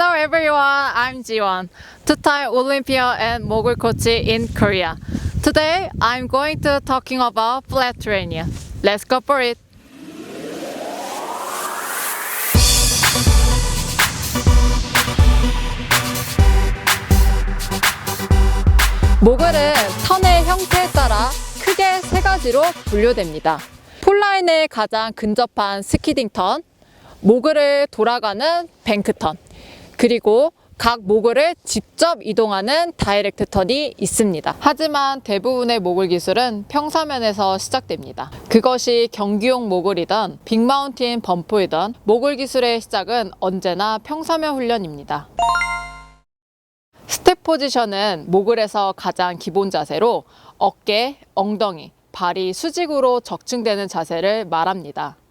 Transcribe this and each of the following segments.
I'm Jiwon, two-time Olympia and mogul coach in Korea. Today, I'm going to talking about flat training. Let's go for it. 모글은 턴의 형태에 따라 크게 세 가지로 분류됩니다. 폴라인에 가장 근접한 스키딩 턴, 모글을 돌아가는 뱅크 턴, 그리고 각 모글을 직접 이동하는 다이렉트 턴이 있습니다. 하지만 대부분의 모글 기술은 평사면에서 시작됩니다. 그것이 경기용 모글이든 빅마운틴 범프이든 모글 기술의 시작은 언제나 평사면 훈련입니다. 스텝 포지션은 모글에서 가장 기본 자세로 어깨, 엉덩이, 발이 수직으로 적층되는 자세를 말합니다.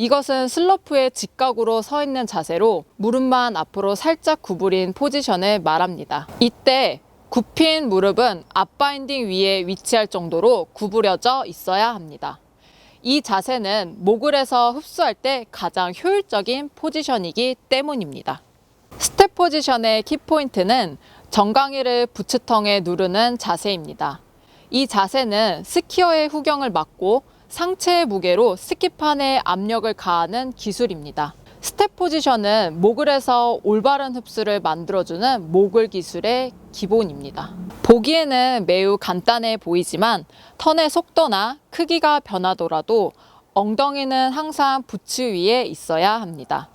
이것은 슬로프의 직각으로 서 있는 자세로 무릎만 앞으로 살짝 구부린 포지션을 말합니다. 이때 굽힌 무릎은 앞바인딩 위에 위치할 정도로 구부려져 있어야 합니다. 이 자세는 모글에서 흡수할 때 가장 효율적인 포지션이기 때문입니다. 스텝 포지션의 키포인트는 정강이를 부츠텅에 누르는 자세입니다. 이 자세는 스키어의 후경을 막고 상체의 무게로 스키판에 압력을 가하는 기술입니다. 스텝 포지션은 모글에서 올바른 흡수를 만들어주는 모글 기술의 기본입니다. 보기에는 매우 간단해 보이지만 턴의 속도나 크기가 변하더라도 엉덩이는 항상 부츠 위에 있어야 합니다.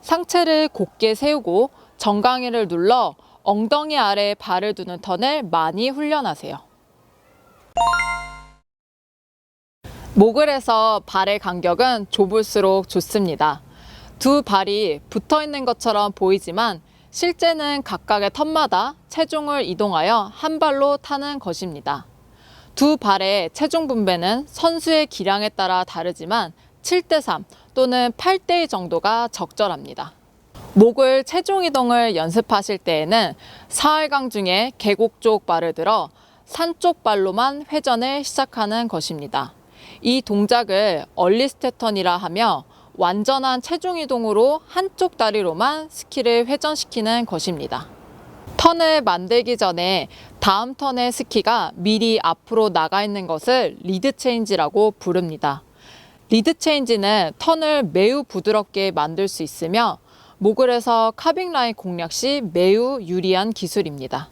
상체를 곧게 세우고 정강이를 눌러 엉덩이 아래에 발을 두는 턴을 많이 훈련하세요. 모글에서 발의 간격은 좁을수록 좋습니다. 두 발이 붙어 있는 것처럼 보이지만 실제는 각각의 턴마다 체중을 이동하여 한 발로 타는 것입니다. 두 발의 체중 분배는 선수의 기량에 따라 다르지만 7대3 또는 8대2 정도가 적절합니다. 목을 체중 이동을 연습하실 때에는 사활강 중에 계곡 쪽 발을 들어 산 쪽 발로만 회전을 시작하는 것입니다. 이 동작을 얼리 스테턴이라 하며 완전한 체중 이동으로 한쪽 다리로만 스키를 회전시키는 것입니다. 턴을 만들기 전에 다음 턴의 스키가 미리 앞으로 나가 있는 것을 리드 체인지라고 부릅니다. 리드 체인지는 턴을 매우 부드럽게 만들 수 있으며 모글에서 카빙 라인 공략 시 매우 유리한 기술입니다.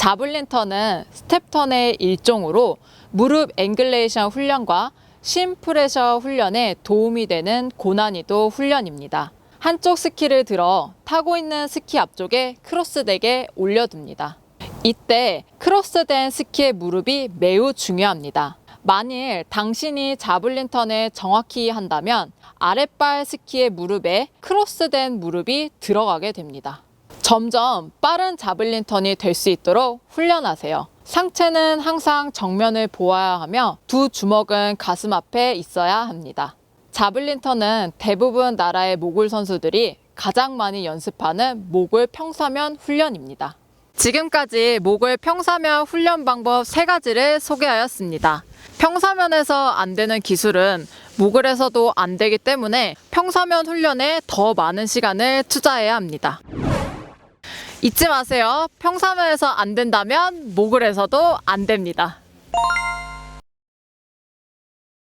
자블린 턴은 스텝 턴의 일종으로 무릎 앵글레이션 훈련과 심프레셔 훈련에 도움이 되는 고난이도 훈련입니다. 한쪽 스키를 들어 타고 있는 스키 앞쪽에 크로스되게 올려둡니다. 이때 크로스된 스키의 무릎이 매우 중요합니다. 만일 당신이 자블린 턴을 정확히 한다면 아랫발 스키의 무릎에 크로스된 무릎이 들어가게 됩니다. 점점 빠른 자블린 턴이 될 수 있도록 훈련하세요. 상체는 항상 정면을 보아야 하며 두 주먹은 가슴 앞에 있어야 합니다. 자블린 턴은 대부분 나라의 모골 선수들이 가장 많이 연습하는 모골 평사면 훈련입니다. 지금까지 모골 평사면 훈련 방법 세 가지를 소개하였습니다. 평사면에서 안 되는 기술은 모글에서도 안 되기 때문에 평사면 훈련에 더 많은 시간을 투자해야 합니다. 잊지 마세요. 평사면에서 안 된다면 모글에서도 안 됩니다.